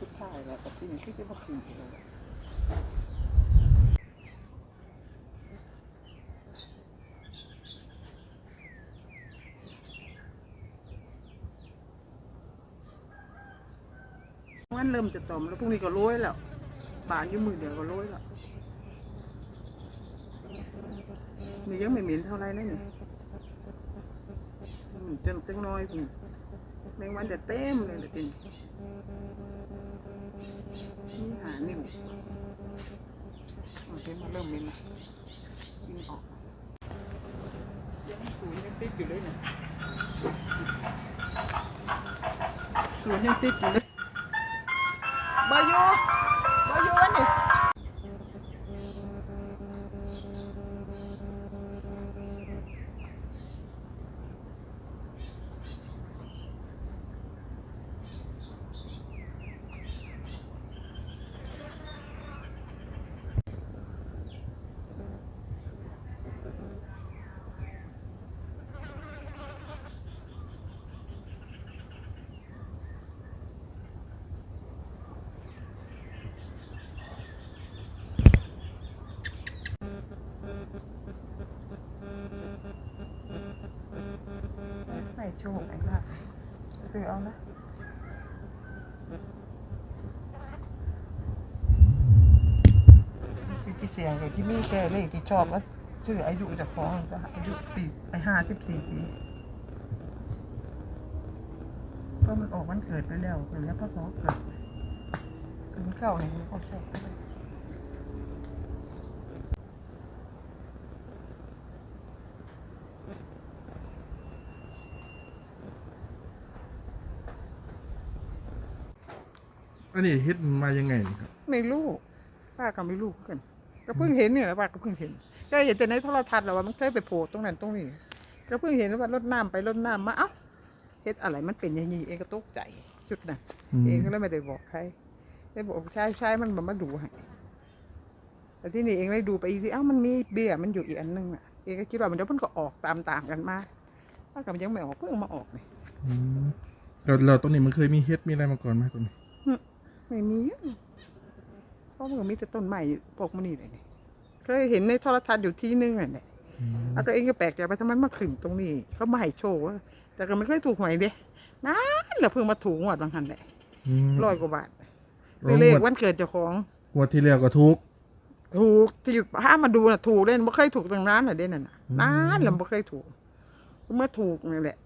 สุดท้ายแล้วแต่ที่นี่คือจะมาคืนเราวันเริ่มจะจมแล้วพรุ่งนี้ก็โรยแล้วบานยู่มือเดียวก็โรยแล้วนี่ยังไม่เหม็นเท่าไรนะนี่จังจังน้อยพุ่ แมงวันจะเต็มเลยละทีนี้นี่หานิ่วโอเคมาเริ่มเหม็นละกินออกยังศูนย์ยังติดอยู่เลยนะศูนย์ยังติดอยู่เลยบายูบายูวะนี่ ไม่โชคไอ้ค่ะซื้อเอานะที่เสียงกับที่มีแกเลขที่ชอบว่าชื่ออายุจากของจะอายุสี่ไอห้าสิบสี่ปีก็มันออกวันเกิดไปแล้วเหลือพศเกิดศูนย์เก้าเนี่ยมันก็ชอบไปเลย อันนี้เฮ็ดมายังไงนี่ครับ ไม่รู้ป้าก็ไม่รู้กัน ก็เพิ่งเห็นเนี่ยแหละป้าก็เพิ่งเห็นก็เห็นแต่ในโทรทัศน์แล้วว่ามันเคยไปโผล่ตรงนั้นตรงนี้ ก็เพิ่งเห็นว่ารถน้ำไปรถน้ำมาเอ้าเฮ็ดอะไรมันเป็นอย่างนี้เองก็ตกใจจุดนั้นอืม เองก็เลยไม่ได้บอกใครได้บอกใช่ใช่มันบอกมาดูให้แต่ที่นี่เองได้ดูไปอีกทีเอ้ามันมีเบี้ยมันอยู่อีกอันนึงอะเองก็คิดว่ามันเดี๋ยวมันก็ออกตามตามๆกันมาป้าก็ยังไม่ออกเพิ่งมาออกเลย อืมแล้วเราตรงนี้มันเคยมีเฮ็ดมีอะไรมาก่อนไหมตรงนี้ ไม่มีอะเพราะมันก็มีแต่ต้นไม้พวกมันนี่เลยนี่เคยเห็นในโทรทัศน์อยู่ที่นึงอะเนี่ยอืมแล้วตัวเองก็แปลกใจไปทำไมมาขึ้นตรงนี้เขามาให้โชว์อะแต่ก็ไม่เคยถูกหวยเด้นั่นแหละเพิ่งมาถูกงวดบางคันแหละมร้อยกว่าบาทโอ้เลขงวดวันเกิดเจ้าของงวดที่แล้วก็ทุกถูกที่อยู่ห้ามมาดูน่ะถูกเล่นไม่เคยถูกตรงนั้นน่ะเด่นน่ะนะอืมนั่นแหละไม่เคยถูกเมื่อถูกนี่แหละ